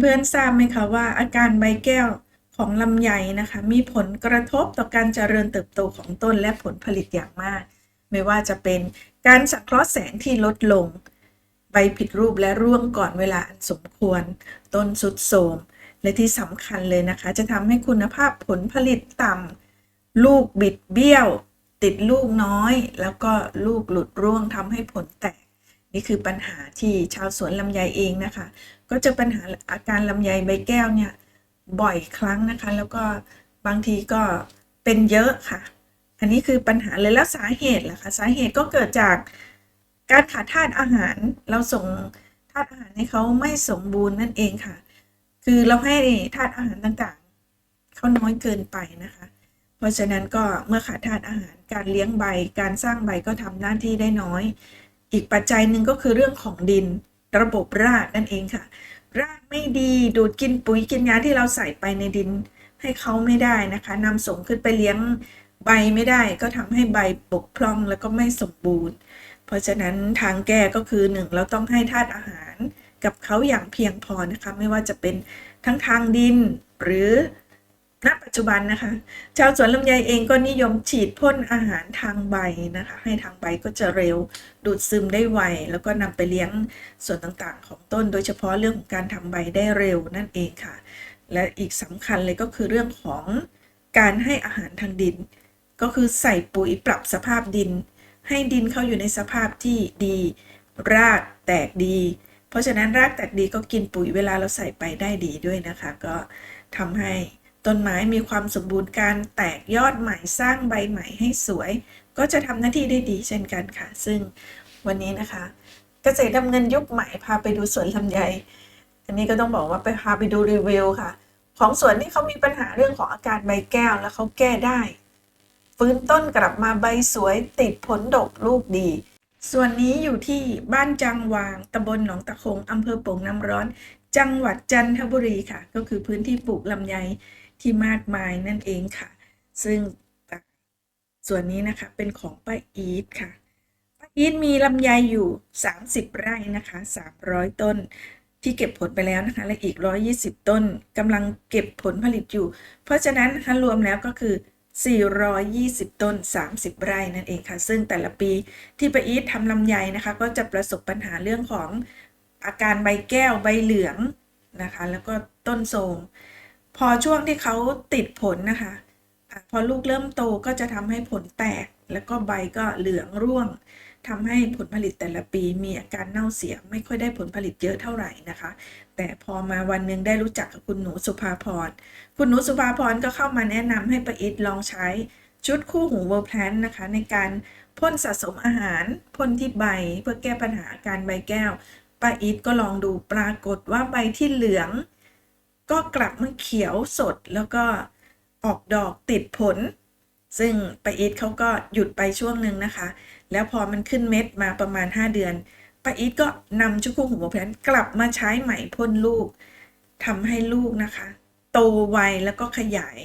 เพื่อนๆทราบไหมคะว่าอาการใบแก้วของลำไยนะคะ มีผลกระทบต่อการเจริญเติบโตของต้นและผลผลิตอย่างมาก ไม่ว่าจะเป็นการสังเคราะห์แสงที่ลดลง ใบผิดรูปและร่วงก่อนเวลาอันสมควร ต้นสุดโทรมและที่สำคัญเลยนะคะ จะทำให้คุณภาพผลผลิตต่ำลูกบิดเบี้ยว ติดลูกน้อย แล้วก็ลูกหลุดร่วงทำให้ผลแตก นี่คือปัญหาที่ชาวสวนลำไยเองนะคะ ก็เจะปัญหาอาการลำไยใบแก้วเนี่ยบ่อยครั้งนะคะ แล้วก็บางทีก็เป็นเยอะค่ะ อันนี้คือปัญหาเลยแล้วสาเหตุล่ะคะสาเหตุก็เกิดจากการขาดธาตุอาหารเราส่งธาตุอาหารให้เขาไม่สมบูรณ์นั่นเองค่ะ คือเราให้ธาตุอาหารต่างๆเขาน้อยเกินไปนะคะ เพราะฉะนั้นก็เมื่อขาดธาตุอาหารการเลี้ยงใบ การสร้างใบก็ทำหน้าที่ได้น้อย อีกปัจจัยหนึ่งก็คือเรื่องของดินระบบรากนั่นเองค่ะ รากไม่ดีดูดกินปุ๋ยกินยาที่เราใส่ไปในดินให้เขาไม่ได้นะคะนำส่งขึ้นไปเลี้ยงใบไม่ได้ก็ทำให้ใบบกพร่องแล้วก็ไม่สมบูรณ์ เพราะฉะนั้นทางแก้ก็คือหนึ่งเราต้องให้ธาตุอาหารกับเขาอย่างเพียงพอนะคะ ไม่ว่าจะเป็นทั้งทางดินหรือ ณปัจจุบันนะคะ ชาวสวนลำไยเองก็นิยมฉีดพ่นอาหารทางใบนะคะ ให้ทางใบก็จะเร็วดูดซึมได้ไว แล้วก็นำไปเลี้ยงส่วนต่างๆ ของต้น โดยเฉพาะเรื่องของการทำใบได้เร็วนั่นเองค่ะ และอีกสำคัญเลยก็คือเรื่องของการให้อาหารทางดิน ก็คือใส่ปุ๋ยปรับสภาพดิน ให้ดินเข้าอยู่ในสภาพที่ดี รากแตกดี เพราะฉะนั้นรากแตกดีก็กินปุ๋ยเวลาเราใส่ไปได้ดีด้วยนะคะ ก็ทำให้ ต้นไม้มีความสมบูรณ์การแตกยอดใหม่สร้างใบใหม่ให้สวย ก็จะทำหน้าที่ได้ดีเช่นกันค่ะ ซึ่งวันนี้นะคะ เกษตรดำเนินยุคใหม่พาไปดูสวนลำไย อันนี้ก็ต้องบอกว่าไปพาไปดูรีวิวค่ะ ของสวนที่เขามีปัญหาเรื่องของอาการใบแก้วแล้วเขาแก้ได้ ฟื้นต้นกลับมาใบสวยติดผลดกลูกดีส่วนนี้อยู่ที่บ้านจังวางตำบลหนองตะคงอำเภอโป่งน้ำร้อน จังหวัดจันทบุรีค่ะ ก็คือพื้นที่ปลูกลำไยที่มากมายนั่นเองค่ะ ซึ่งส่วนนี้นะคะเป็นของป้าอีทค่ะป้าอีทมีลำไยอยู่ 30 ไร่นะคะ 300 ต้นที่เก็บผลไปแล้วนะคะ และอีก 120 ต้นกำลังเก็บผลผลิตอยู่ เพราะฉะนั้นนะคะรวมแล้วก็คือ 420 ต้น 30 ไร่นั่นเองค่ะ ซึ่งแต่ละปีที่ป้าอีททำลำไยนะคะ ก็จะประสบปัญหาเรื่องของ อาการใบแก้วใบเหลืองนะคะ แล้วก็ต้นโทมพอช่วงที่เขาติดผลนะคะพอลูกเริ่มโตก็จะทำให้ผลแตก แล้วก็ใบก็เหลืองร่วงทำให้ผลผลิตแต่ละปีมีอาการเน่าเสียไม่ค่อยได้ผลผลิตเยอะเท่าไหร่นะคะ แต่พอมาวันหนึ่งได้รู้จักกับคุณหนูสุภาพร คุณหนูสุภาพรก็เข้ามาแนะนำให้ประอิดลองใช้ชุดคู่หูเวอร์แพลนนะคะ ในการพ่นสะสมอาหารพ่นที่ใบเพื่อแก้ปัญหาการใบแก้ว ป้าอีทก็ลองดูปรากฏว่าใบที่เหลือง ก็กลับมาเขียวสดแล้วก็ออกดอกติดผล ซึ่งป้าอีทเขาก็หยุดไปช่วงหนึ่งนะคะ แล้วพอมันขึ้นเม็ดมาประมาณ 5 เดือนป้าอีทก็นำชุกคู่หูโมแพนกลับมาใช้ใหม่พ่นลูกทำให้ลูกนะคะ โตไวแล้วก็ขยาย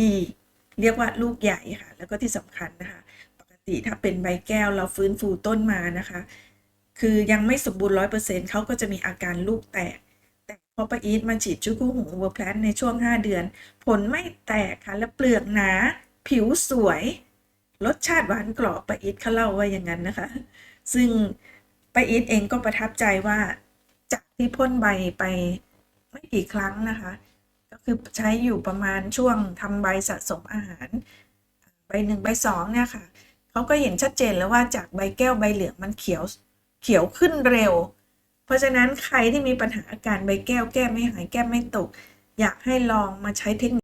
ดี เรียกว่าลูกใหญ่ค่ะ แล้วก็ที่สำคัญนะคะ ปกติถ้าเป็นใบแก้วเราฟื้นฟูต้นมานะคะ คือยังไม่สมบูรณ์ร้อยเปอร์เซ็นต์เขาก็จะมีอาการลูกแตก แต่พอปอีทมาฉีดชุคู่หูเวอร์แพลนในช่วง 5 เดือน ผลไม่แตกค่ะและเปลือกหนา ผิวสวย รสชาติหวานกรอบปอีทเขาเล่าว่าอย่างนั้นนะคะ ซึ่งปอีทเองก็ประทับใจว่า จากที่พ่นใบไปไม่กี่ครั้งนะคะ ก็คือใช้อยู่ประมาณช่วงทำใบสะสมอาหาร ใบหนึ่งใบสองเนี่ยค่ะเขาก็เห็นชัดเจนแล้วว่าจากใบแก้วใบเหลืองมันเขียว เขียวขึ้นเร็ว เพราะฉะนั้นใครที่มีปัญหาอาการใบแก้วแก้ไม่หายแก้ไม่ตก อยากให้ลองมาใช้เทคนิค